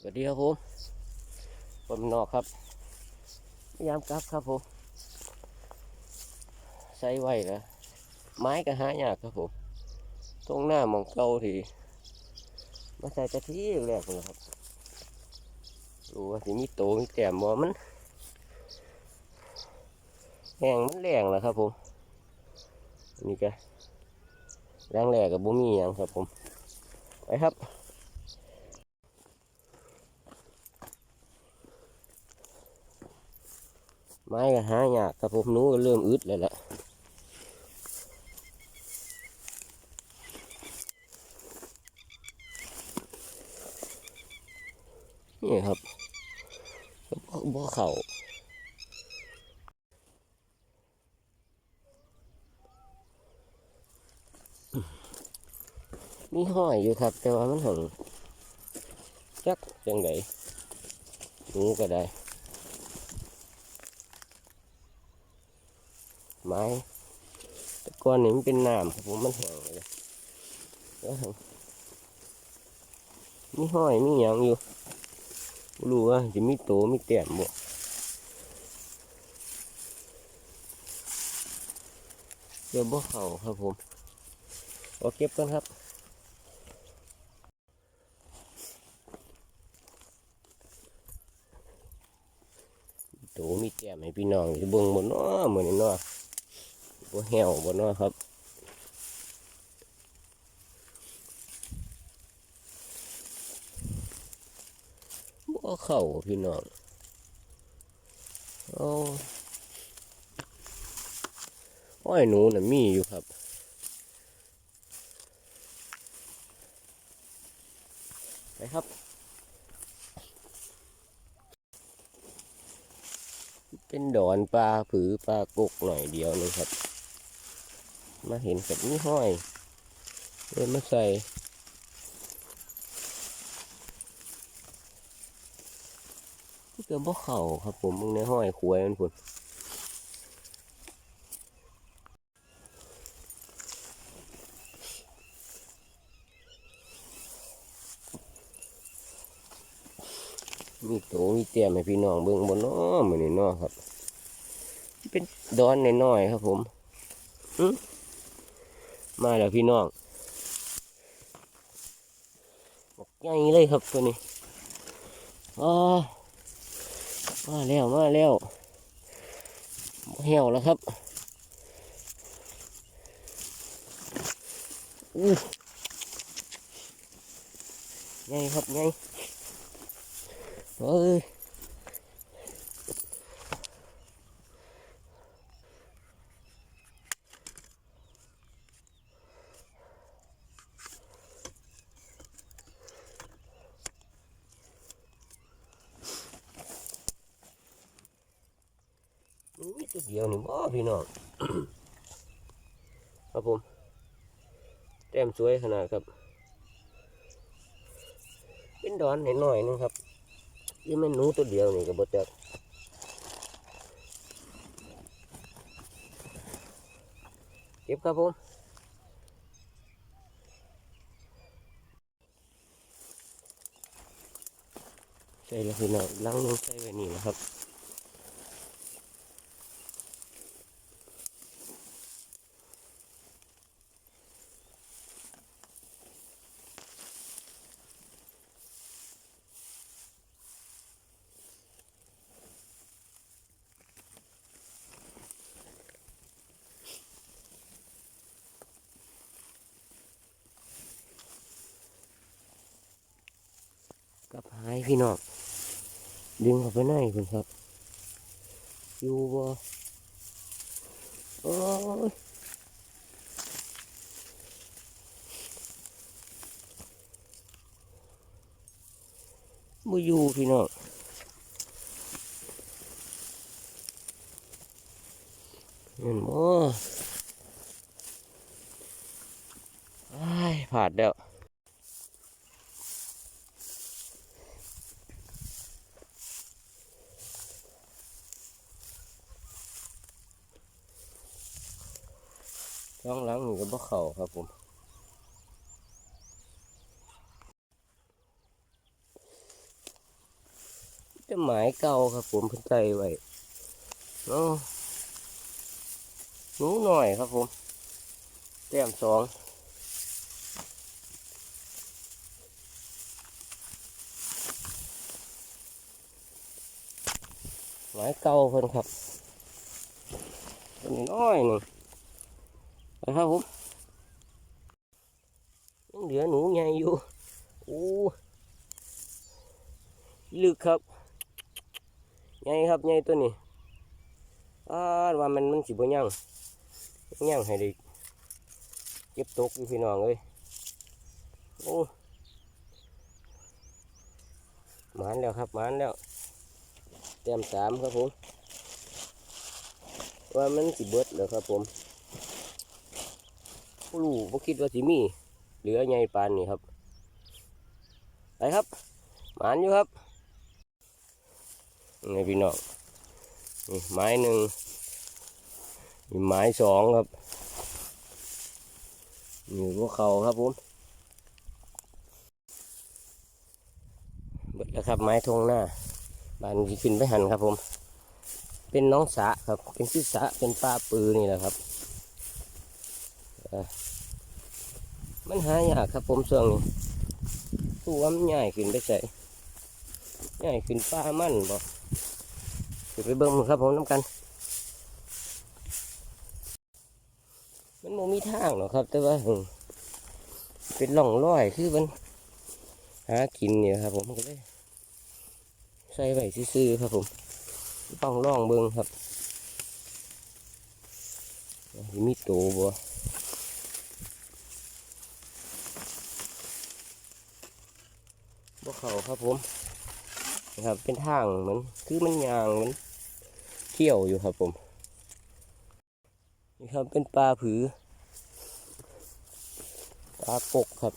สวัสดีครับผมผมนอกครับพยายามกลับครับผมใส่ไว้แล้วไม้ก็หายากครับผมตรงหน้ามองเก่าทีมาใส่กะทิแรกเลยครับดูว่าสิมีโตมีแต้มบ่มันแห้งมันแรงแล้วครับผมนี่ก็แรงแรกกับบุมีหยังครับผมไปครับ ไม้ก็หายากครับผมนู้ก็เริ่มอึดเลยแหละนี่ครับบ่บ่เข่ามีห้อยอยู่ครับ แต่ว่ามันหงจักจังไดหนูก็ได้ ไม้ต่ก่อนนี่มันเป็นน้ำครับผมมันแห้งเลยแล้วหั่นมีห้อยมีหยังอยู่รู้ว่าจะมีโตมีแต้มบ่เดี๋ยวบ่เข้าครับผมเอเก็บกันครับมีโตมีแต้มให้พี่น้องจะเบิ่งบนน้อเหมือนน้อ บ่แห้วบ่นาะครับบ่เข้าพี่น้องโอ้อ้อยหนูน่ะมีอยู่ครับไปครับเป็นดอนปลาผือปลากกหน่อยเดียวนึงครับ มาเห็นกับนี่ห้อยเลยมาใส่เกือบบ่เข่าครับผมมึงในห้อยขวยมันพุ่นมีโตมีเตียมให้พี่น้องเบิ่งบนน้อมือนี่น้อครับ เป็นดอนน้อยๆครับผม มาแล้วพี่น้องบอกใหญ่เลยครับตัวนี้อ๋อมาแล้วมาแล้วเหี่ยวแล้วครับอู้ใหญ่ครับใหญ่เฮ้ย นี่ตัวเดียวนี่บ่พี่น้องครับผมแต้มสวยขนาดครับ เป็นดอนหน่อยๆนึงครับยี่แม่นหนูตัวเดียวนี่ก็บ่จักเก็บครับผมใส่แล้วพี่น้องล้างลงใส่ไว้นี่นะครับ พี่น้องดึงเข้าไปในคุณครับ อยู่บ่โอ้ยบ่อยู่พี่น้องเห็นบ่อ้ายผาดแล้ว ช่องหล้างนี่ก็บ่เข่าครับผมจะหมายเก่าครับผมเพิ่นใส่ไว้นาะหนูหน่อยครับผมแต้มสองหมายเก่าเพิ่นครับน้อยหนึ่ง นะครับผมยังเหลือหนูใหญ่อยู่โอ้ลึกครับใหญ่ครับใหญ่ตัวนี้อ่าว่ามันมันสิบ่ยังยังให้ได้เก็บตกอยู่พี่น้องเอ้ยโอ้มานแล้วครับมานแล้วเต็มสามครับผมว่ามันสิเบิดเหรอครับผม บ่รู้บ่คิดว่าสิมี เหลือใหญ่ปานนี้ครับ ไปครับ หมานอยู่ครับนี่พี่น้องนี่ไม้หนึ่งมีไม้สองครับนี่พวกเขาครับผมเบิดแล้วครับไม้ทงหน้าบานที่ขึ้นไปหันครับผม เป็นน้องสะครับ เป็นชื่อสะเป็นปลาปือนี่แหละครับ มันหายากครับผมช่วงนี้ตัวมันใหญ่ขึ้นไปใส่ใหญ่ขึ้นปลามันบ่ขึ้นไปเบิ่งครับผมน้ำกัน มันโมมีทางหรอกครับ แต่ว่าเป็นหล่องลอยคือมันหากินเนี่ยครับ ผมก็เลยใส่ไว้ซื่อครับผมต้องล่องเบิ่งครับมีโตบ่ เขาครับผมนะครับเป็นทางเหมือนคือมันยางเหมันเที่ยวอยู่ครับผมนี่ครับเป็นปลาผือปลาปกครับ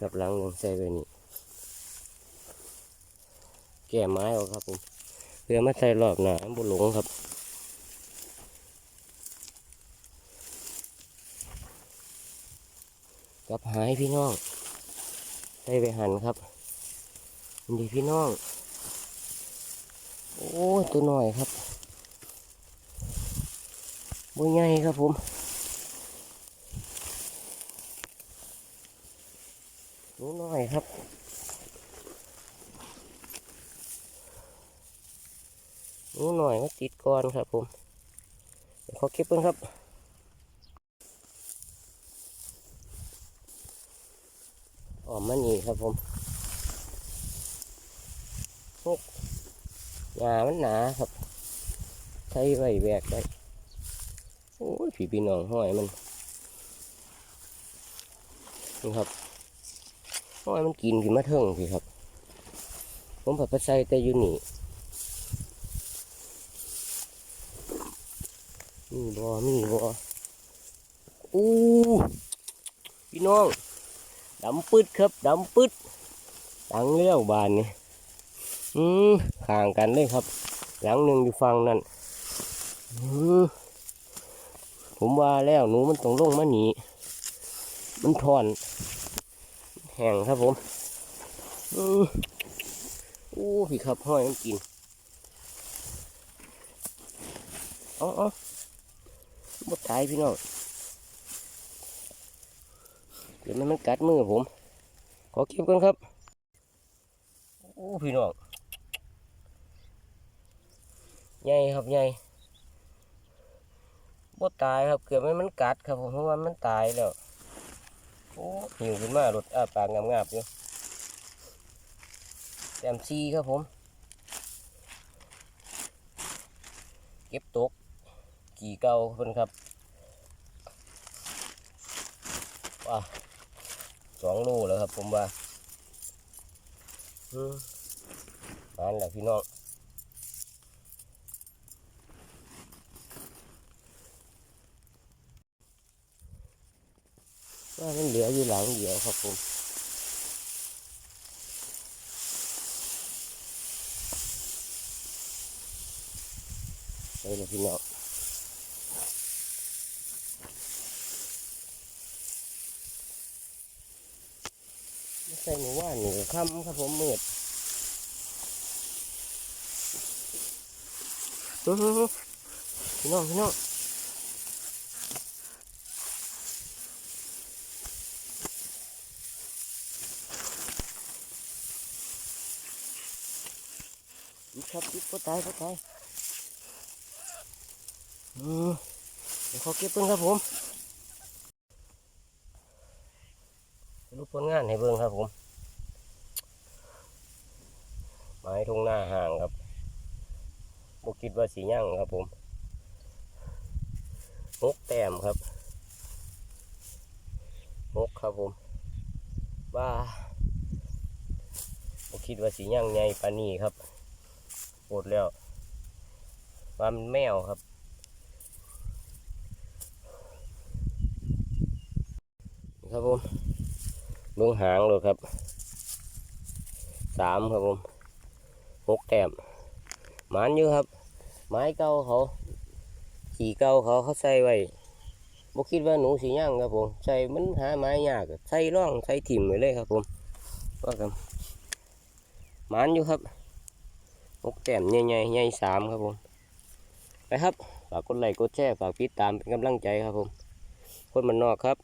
กับหลังหนึ่งใส่ไปนี่แก่ไม้ออกครับผมเพื่อมาใส่รอบหนาบุหลงครับกับหายพี่น้อง ใส่ไปหันครับนี่พี่น้อง โอ้ตัวหน่อยครับบุญใหญ่ครับผมตัวน้อยครับนี่หน่อยมาติดก่อนครับผมเดี๋ยวขอเก็บเพิ่งครับ ออมมันอีกครับผมพวกหญ้ามันหนาครับใช้ไว้แบกได้โอ้ยผีพี่น้องห้อยมันนี่ครับห้อยมันกินขึ้นมาเทิงพี่ครับ ผมผัดไปใส่แต่อยู่นี่มีบ่มีบ่อู้พี่น้อง ดำปึ๊ดครับดำปึ๊ดดังเลี้ยวบานนี่อืมห่างกันเลยครับ หลังหนึ่งอยู่ฝั่งนั้นอืมผมว่าแล้วหนูมันต้องลงมาหนีมันถอน แห้งครับผมอืมอู้พี่ครับห้อยมันกินเอ๋อบดตายพี่น้อง ยวมันมันกัดมือผม ขอเก็บก่อนครับ โอ้พี่น้องใหญ่ครับใหญ่บดตายครับเกือบไมันมันกัดครับผมเพราะว่ามันตายแล้วโอ้หิวขึ้นมารถอ้าปากงามๆอยู่แต้มซีครับผม เก็บตก กี่เก่าเพิ่นครับว่า สองโลแล้วครับ ผมว่าอนั่นแหละพี่น้องว่ามันเหลืออยู่หลังเดียวครับผมไปเลยพี่น้อง อค่ำครับผมมืดพี่น้องพี่น้องครับจิ๊บก็ตายก็ตายเดี๋ยวเขาเก็บเพิ่งครับผมรูปผลงานให้เบิ่งครับผม ไม้ทุ่งหน้าห่างครับบุคิดว่าสียั่งครับผมนกแต้มครับนกครับผมว่าบุคิดว่าสียั่งใหญ่ปานนี้ครับปวดแล้วว่ามันแมวครับครับผมเบื้องหางเลยครับสามครับผม หกแต้มหมานอยู่ครับ ไม้เก่าเขาขี่เก่าเขาเขาใส่ไว้บ่คิดว่าหนูสีย่างครับผม ใส่มันหาไม้ยากใส่ร่องใส่ถิ่มไว้เลยครับผมว่ากันหมานอยู่ครับหกแต้มใหญ่ๆใหญ่สามครับผมไปครับฝากกดไลค์กดแชร์ฝากติดตามเป็นกำลังใจครับผม คนมันนอกครับ